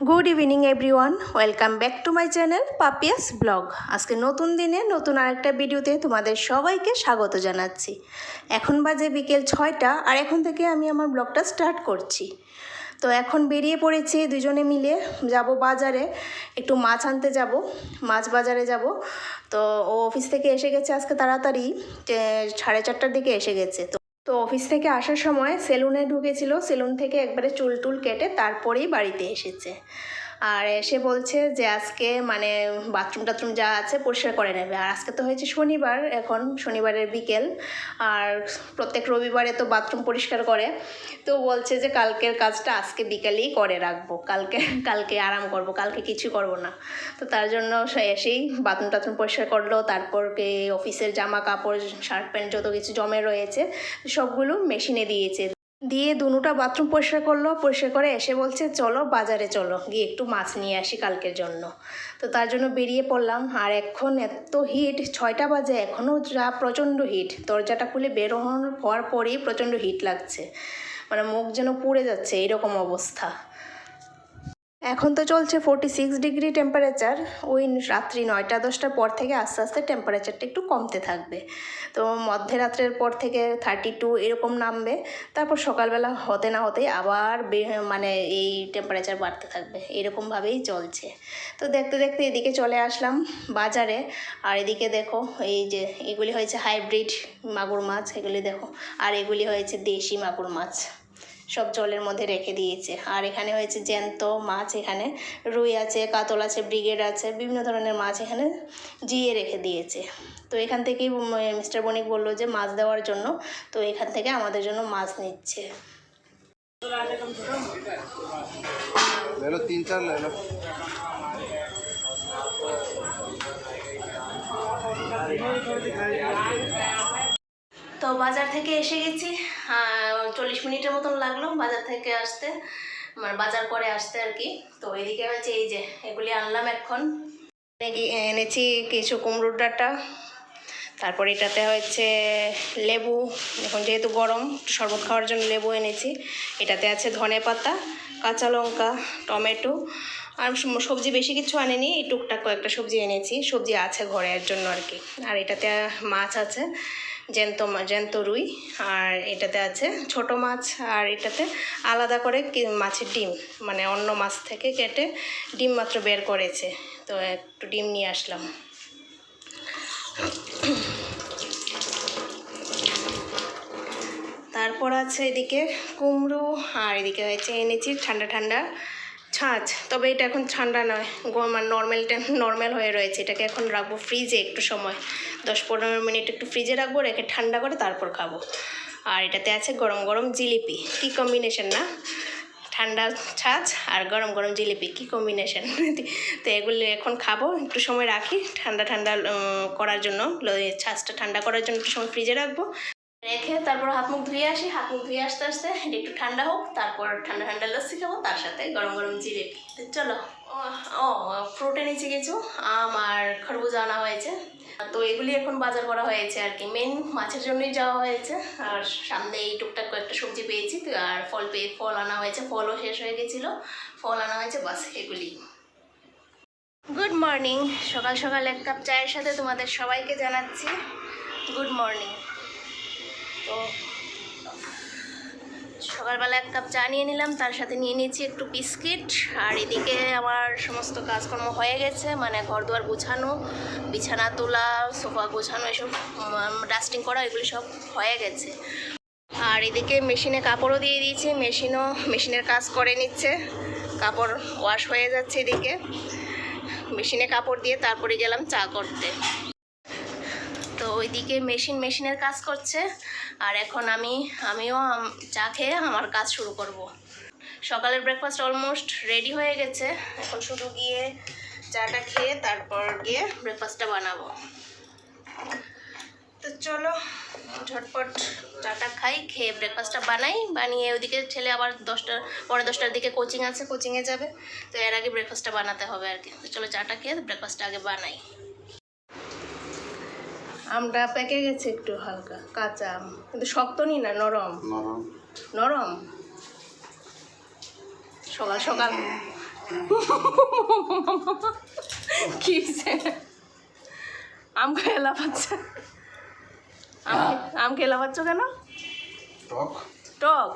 Good evening everyone welcome back to my channel Papia's blog আজকে নতুন দিনে নতুন আরেকটা ভিডিওতে তোমাদের সবাইকে স্বাগত জানাচ্ছি। এখন বাজে বিকেল ছয়টা, আর এখন থেকে আমি আমার ব্লগটা স্টার্ট করছি। তো এখন বেরিয়ে পড়েছি দুজনে মিলে, যাব বাজারে। একটু মাছ আনতে যাব, মাছ বাজারে যাব। তো ও অফিস থেকে এসে গেছে আজকে তাড়াতাড়ি সাড়ে চারটার দিকে এসে গেছে। তো তো অফিস থেকে আসার সময় সেলুনে ঢুকেছিল, সেলুন থেকে একবারে চুল টুল কেটে তারপরেই বাড়িতে এসেছে। আর এসে বলছে যে আজকে মানে বাথরুম টাথরুম যা আছে পরিষ্কার করে নেবে। আর আজকে তো হয়েছে শনিবার, এখন শনিবারের বিকেল। আর প্রত্যেক রবিবারে তো বাথরুম পরিষ্কার করে। তো বলছে যে কালকের কাজটা আজকে বিকেলেই করে রাখব। কালকে কালকে আরাম করব, কালকে কিছু করব না। তো তার জন্য এসেই বাথরুম টাথরুম পরিষ্কার করল। তারপর অফিসের জামা কাপড়, শার্ট প্যান্ট যত কিছু জমে রয়েছে, সবগুলো মেশিনে দিয়েছে। দিয়ে দুটা বাথরুম পরিষ্কার করল, পরিষ্কার করে এসে বলছে, চলো বাজারে চলো, গিয়ে একটু মাছ নিয়ে আসি কালকের জন্য। তো তার জন্য বেরিয়ে পড়লাম। আর এখন এত হিট ছয়টা বাজে এখনও যা প্রচণ্ড হিট দরজাটা খুলে বেরোনোর হওয়ার পরেই প্রচণ্ড হিট লাগছে। মানে মুখ যেন পুড়ে যাচ্ছে, এরকম অবস্থা। এখন তো চলছে ফোর্টি সিক্স ডিগ্রি টেম্পারেচার ওই রাত্রি নয়টা, দশটার পর থেকে আস্তে আস্তে টেম্পারেচারটা একটু কমতে থাকবে। তো মধ্যরাত্রের পর থেকে থার্টি টু এরকম নামবে। তারপর সকালবেলা হতে না হতেই আবার মানে এই টেম্পারেচার বাড়তে থাকবে। এরকমভাবেই চলছে। তো দেখতে দেখতে এদিকে চলে আসলাম বাজারে। আর এদিকে দেখো, এই যে এগুলি হয়েছে হাইব্রিড মাগুর মাছ। এগুলি দেখো। আর এগুলি হয়েছে দেশি মাগুর মাছ। সব জলের মধ্যে রেখে দিয়েছে। আর এখানে হয়েছে জ্যান্ত মাছ এখানে, রুই আছে, কাতল আছে, ব্রিগেড আছে, বিভিন্ন ধরনের মাছ এখানে জিয়ে রেখে দিয়েছে। তো এখান থেকেই মিস্টার বণিক বলল যে মাছ দেওয়ার জন্য, তো এখান থেকে আমাদের জন্য মাছ নিচ্ছে। তো বাজার থেকে এসে গেছি। চল্লিশ মিনিটের মতন লাগল বাজার থেকে আসতে মানে বাজার করে আসতে আর কি। তো এদিকে হচ্ছে এই যে, এগুলি আনলাম এখন। এনে- এনেছি কিছু কুমড়োর ডাঁটা, তারপর এটাতে হচ্ছে লেবু, এখন যেহেতু গরম শরবত খাওয়ার জন্য লেবু এনেছি। এটাতে আছে ধনে পাতা, কাঁচা লঙ্কা, টমেটো, আর সবজি বেশি কিছু আনেনি, এই টুকটাক কয়েকটা সবজি এনেছি। সবজি আছে ঘরে এর জন্য আর কি। আর এটাতে মাছ আছে। জ্যান্ত জ্যান্ত রুই, আর এটাতে আছে ছোট মাছ, আর এটাতে আলাদা করে মাছের ডিম মানে অন্য মাছ থেকে কেটে ডিম মাত্র বের করেছে। তো একটু ডিম নিয়ে আসলাম। তারপর আছে এদিকে কুমড়ো, আর এদিকে হয়েছে এনেছি ঠান্ডা ঠান্ডা ছাঁচ। তবে এটা এখন ঠান্ডা নয় নর্মালটা নর্মাল হয়ে রয়েছে, এটাকে এখন রাখব ফ্রিজে একটু সময়। দশ পনেরো মিনিট একটু ফ্রিজে রাখব, রেখে ঠান্ডা করে তারপর খাব। আর এটাতে আছে গরম গরম জিলিপি। কী কম্বিনেশন না? ঠান্ডা ছাঁচ আর গরম গরম জিলিপি, কী কম্বিনেশন তো এগুলো এখন খাব, একটু সময় রাখি, ঠান্ডা ঠান্ডা করার জন্য। ছাঁচটা ঠান্ডা করার জন্য একটু সময় ফ্রিজে রাখব। রেখে তারপর হাত মুখ ধুয়ে আসি, হাত মুখ ধুয়ে আসতে আসতে এটা একটু ঠান্ডা হোক, তারপর ঠান্ডা ঠান্ডা লস্যি খাব, তার সাথে গরম গরম জিলিপি। চলো, ও ফ্রুট এনেছি কিছু আম আর খরবুজা আনা হয়েছে। তো এগুলি এখন বাজার করা হয়েছে আর কি। মেন মাছের জন্যই যাওয়া হয়েছে। আর সামনে এই টুকটাক কয়েকটা সবজি পেয়েছি। তো আর ফল পেয়ে, ফল আনা হয়েছে। ফলও শেষ হয়ে গেছিল। ফল আনা হয়েছে, বাস এগুলি। গুড মর্নিং সকাল সকাল এক কাপ চায়ের সাথে তোমাদের সবাইকে জানাচ্ছি। গুড মর্নিং তো সকালবেলা এক কাপ চা নিয়ে নিলাম, তার সাথে নিয়ে নিয়েছি একটু বিস্কিট। আর এদিকে আমার সমস্ত কাজকর্ম হয়ে গেছে মানে ঘর দুয়ার গুছানো, বিছানা তোলা, সোফা গোছানো, এসব ডাস্টিং করা, এগুলি সব হয়ে গেছে। আর এদিকে মেশিনে কাপড়ও দিয়ে দিয়েছি, মেশিনও, মেশিনের কাজ করে নিচ্ছে, কাপড় ওয়াশ হয়ে যাচ্ছে এদিকে। মেশিনে কাপড় দিয়ে তারপরে গেলাম চা করতে। ওইদিকে মেশিন মেশিনের কাজ করছে। আর এখন আমি, আমিও চা খেয়ে আমার কাজ শুরু করব। সকালের ব্রেকফাস্ট অলমোস্ট রেডি হয়ে গেছে। এখন শুধু গিয়ে চাটা খেয়ে তারপর গিয়ে ব্রেকফাস্টটা বানাবো। তো চলো, ঝটপট চাটা খাই, খেয়ে ব্রেকফাস্টটা বানাই। বানিয়ে ওদিকে ছেলে আবার দশটার, পরে দশটার দিকে কোচিং আছে কোচিংয়ে যাবে। তো এর আগে ব্রেকফাস্টটা বানাতে হবে আর কি। তো চলো চাটা খেয়ে ব্রেকফাস্টটা আগে বানাই। আমটা পেকে গেছে একটু হালকা কাঁচা আম। কিন্তু শক্ত নি না নরম। নরম। সকাল সকাল। কি আম খেয়ে লাফাচ্ছে আম খে- আম খেয়ে লাফাচ্ছ কেন? টক। টক।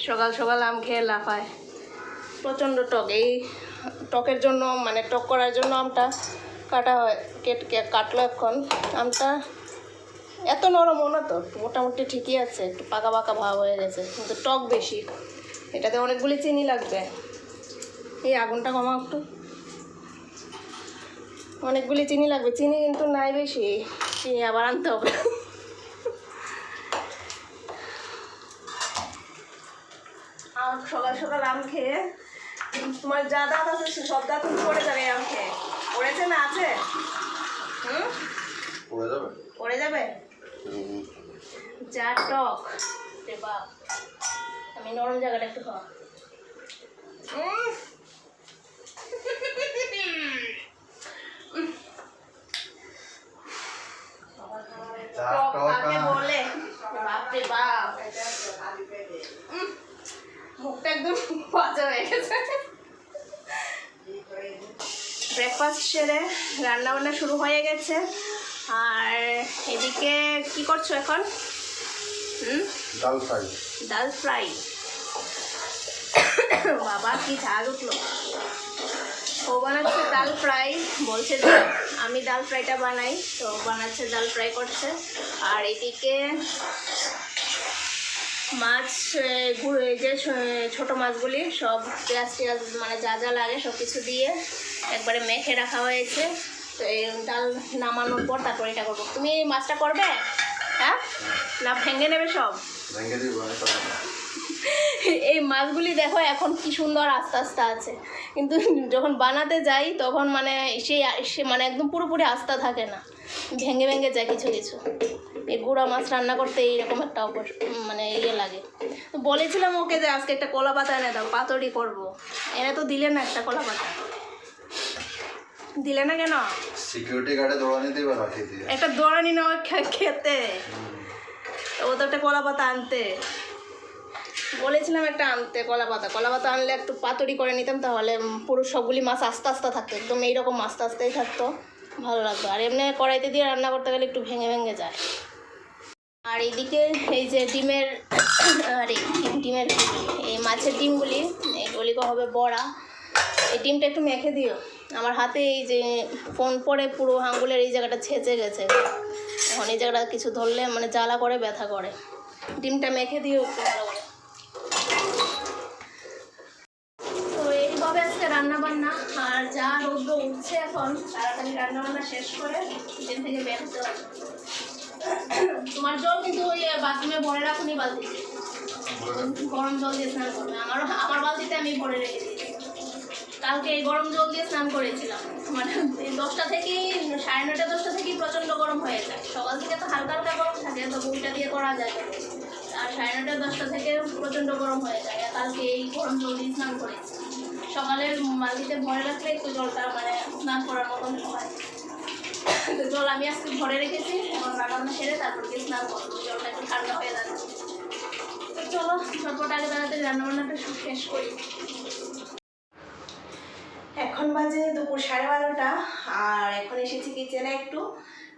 সকাল সকাল আম খেয়ে লাফায় প্রচণ্ড টক। এই টকের জন্য মানে টক করার জন্য আমটা কাটা হয়, কেট কাটলো এখন। আমটা এত নরমও না তো, মোটামুটি ঠিকই আছে, একটু পাকা পাকা ভাব হয়ে গেছে, কিন্তু টক বেশি। এটাতে অনেকগুলি চিনি লাগবে। এই আগুনটা কমা একটু। অনেকগুলি চিনি লাগবে, চিনি কিন্তু নাই বেশি, চিনি আবার আনতে হবে। সকাল সকাল আম খেয়ে, তোমার যা দাঁত আছে সব দাঁত কিন্তু পড়ে যাবে এই আম খেয়ে পড়েছে না আছে? হুম? পড়ে যাবে? পড়ে যাবে? যা টক। রে বাপ আমি নরম জায়গাটা একটু খাওয়া। বলে? বাপরে বাপ। মুখটা একদম বাজা হয়ে গেছে। ব্রেকফাস্ট সেরে রান্না বান্না শুরু হয়ে গেছে। আর এদিকে কি করছ এখন? হুম? ডাল ফ্রাই। ডাল ফ্রাই। বাবা কি ঝাল উঠল। ও বানাচ্ছে ডাল ফ্রাই বলছে যে আমি ডাল ফ্রাইটা বানাই তো বানাচ্ছে ডাল ফ্রাই করছে। আর এদিকে মাছ যে ছোট মাছগুলি সব পেঁয়াজ টেয়াজ মানে যা যা লাগে সব কিছু দিয়ে একবারে মেখে রাখা হয়েছে। তো এই ডাল নামানোর পর তারপরে এটা করব। তুমি এই মাছটা করবে? হ্যাঁ? না ভেঙে নেবে সব? এই মাছগুলি দেখো এখন কি সুন্দর আস্তে আস্তে আছে। কিন্তু যখন বানাতে যাই তখন মানে সেই সে মানে একদম পুরোপুরি আস্থা থাকে না। ভেঙে ভেঙে যায় কিছু কিছু। এই গুঁড়া মাছ রান্না করতে এইরকম একটা মানে ইয়ে লাগে। তো বলেছিলাম ওকে যে আজকে একটা কলা পাতা এনে দাও পাতড়ি করব। এনে তো দিলে না একটা কলা পাতা। দিলে না কেন? সিকিউরিটি গার্ডে দৌড়ানি দিয়ে বা রাখিয়ে দিয়ে একটা দৌড়ানি নেওয়া খেতে। তো ও তো একটা কলা পাতা আনতে। বলেছিলাম একটা আনতে কলা পাতা। কলা পাতা আনলে একটু পাতুরি করে নিতাম তাহলে পুরো সবগুলি মাছ আস্তে আস্তে থাকতো। একদম এইরকম আস্তে আস্তেই থাকতো। ভালো লাগতো। আর এমনি কড়াইতে দিয়ে রান্না করতে গেলে একটু ভেঙে ভেঙে যায়। আর এদিকে এই যে ডিমের, আরে ডিমের এই মাছের ডিমগুলি এগুলিকে হবে বড়া। এই ডিমটা একটু মেখে দিও। আমার হাতে এই যে ফোন পরে পুরো আঙ্গুলের এই জায়গাটা ছেঁচে গেছে। এখন এই জায়গাটা কিছু ধরলে মানে জ্বালা করে, ব্যথা করে। ডিমটা মেখে দিও একটু ভালো করে। তো এইভাবে আজকে রান্না বান্না আর যা রৌদ্র উঠছে এখন, তাড়াতাড়ি রান্না বান্না শেষ করে কিচেন থেকে বের হতে তোমার জল কিন্তু ওই বাথরুমে ভরে রাখুনি বালতিতে। গরম জল দিয়ে স্নান করবে। আমার আমার বালতিতে আমি ভরে রেখে দিয়েছি। কালকে গরম জল দিয়ে স্নান করেছিলাম। মানে দশটা থেকেই, সাড়ে নটা দশটা থেকেই প্রচণ্ড গরম হয়ে যায়। সকাল থেকে তো হালকা হালকা গরম থাকে, তো বইটা দিয়ে করা যায় আর সাড়ে নটা দশটা থেকে প্রচণ্ড গরম হয়ে যায়। কালকে এই গরম জল দিয়ে স্নান করেছি। সকালে বালতিতে ভরে রাখলে একটু জলটা মানে স্নান করার মতন হয়। জল আমি আজকে ভরে রেখেছি এখন সেরে তারপর স্নান করব, জলটা একটু ঠান্ডা হয়ে যাচ্ছে তো চলো ঝটপট আগে তাড়াতাড়ি রান্নাবান্নাটা শেষ করি। এখন বাজে দুপুর সাড়ে বারোটা, আর এখন এসেছি কিচেনে একটু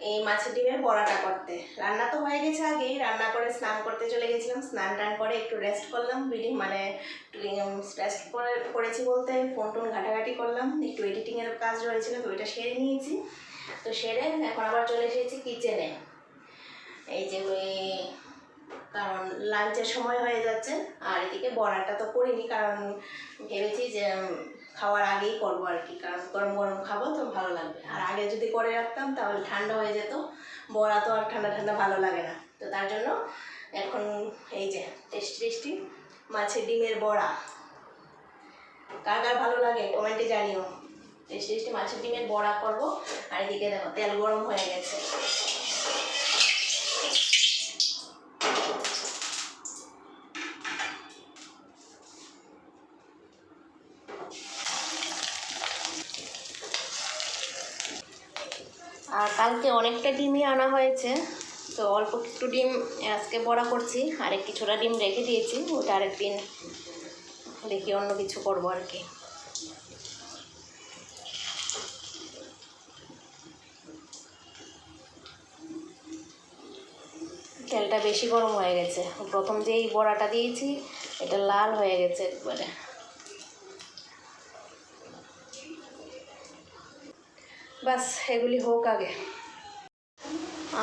এই মাছের ডিমের বড়াটা করতে। রান্না তো হয়ে গেছে আগেই, রান্না করে স্নান করতে চলে গেছিলাম, স্নান টান করে একটু রেস্ট করলাম ভিডিও মানে রেস্ট করে, করেছি বলতে ফোন টোন ঘাটাঘাটি করলাম, একটু এডিটিংয়ের কাজ রয়েছিল, তো ওইটা সেরে নিয়েছি। তো সেরে এখন আবার চলে এসেছি কিচেনে এই যে কারণ লাঞ্চের সময় হয়ে যাচ্ছে, আর এদিকে বড়াটা তো করিনি, কারণ ভেবেছি যে খাওয়ার আগেই করব আর কি, কারণ গরম গরম খাব তো ভালো লাগবে। আর আগে যদি করে রাখতাম, তাহলে ঠান্ডা হয়ে যেত, বড়া তো আর ঠান্ডা ঠান্ডা ভালো লাগে না। তো তার জন্য এখন এই যে টেস্টি টেস্টি মাছের ডিমের বড়া। কার কার ভালো লাগে? কমেন্টে জানিও। টেস্টি টেস্টি মাছের ডিমের বড়া করব। আর এদিকে দেখো, তেল গরম হয়ে গেছে। আর কালকে অনেকটা ডিমই আনা হয়েছে। তো অল্প একটু ডিম আজকে বড়া করছি আর কিছুটা ডিম রেখে দিয়েছি, ওটা আরেকদিন দেখি অন্য কিছু করব আর কি। তেলটা বেশি গরম হয়ে গেছে। প্রথম যে এই বড়াটা দিয়েছি, এটা লাল হয়ে গেছে একবারে। বাস, এগুলি হোক আগে।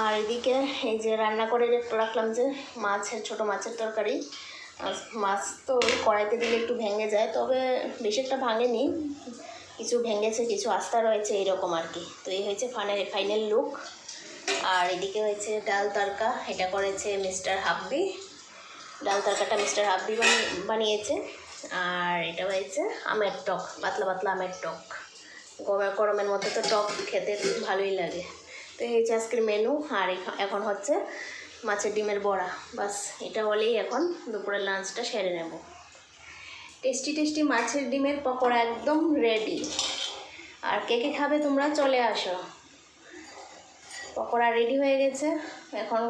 আর এদিকে এই যে রান্না করে রাখলাম যে মাছের, ছোট মাছের তরকারি। মাছ তো কড়াইতে দিলে একটু ভেঙে যায়, তবে বেশি একটা ভাঙেনি। কিছু ভেঙেছে, কিছু আস্থা রয়েছে এইরকম আর কি। তো এই হয়েছে ফাইনাল ফাইনাল লুক আর এদিকে হয়েছে ডাল তরকা এটা করেছে মিস্টার হাব্বি। ডাল তরকাটা মিস্টার হাব্বি বানি- বানিয়েছে। আর এটা হয়েছে আমের টক, পাতলা পাতলা আমের টক। গরম, গরমের মধ্যে তো টক খেতে ভালোই লাগে। তো এই হচ্ছে আজকের মেনু আর এখ- এখন হচ্ছে মাছের ডিমের বড়া। বাস, এটা হলেই এখন দুপুরের লাঞ্চটা সেরে নেব। টেস্টি টেস্টি মাছের ডিমের পকোড়া একদম রেডি আর কে কে খাবে তোমরা চলে আসো। পকোড়া রেডি হয়ে গেছে। এখন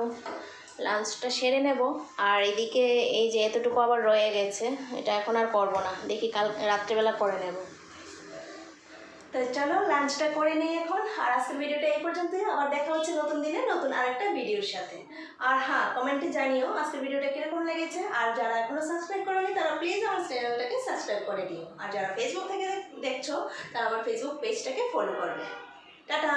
লাঞ্চটা সেরে নেব। আর এদিকে এই যে এতটুকু আবার রয়ে গেছে, এটা এখন আর করব না। দেখি কাল রাত্রেবেলা করে নেব। তো চলো লাঞ্চটা করে নিই এখন। আর আজকের ভিডিওটা এই পর্যন্তই। আবার দেখা হচ্ছে নতুন দিনে নতুন আরেকটা ভিডিওর সাথে। আর হ্যাঁ কমেন্টে জানিও আজকের ভিডিওটা কীরকম লেগেছে। আর যারা এখনও সাবস্ক্রাইব করেনি, তারা প্লিজ আমার চ্যানেলটাকে সাবস্ক্রাইব করে দিও। আর যারা ফেসবুক থেকে দেখছ, তারা আমার ফেসবুক পেজটাকে ফলো করবে। টাটা!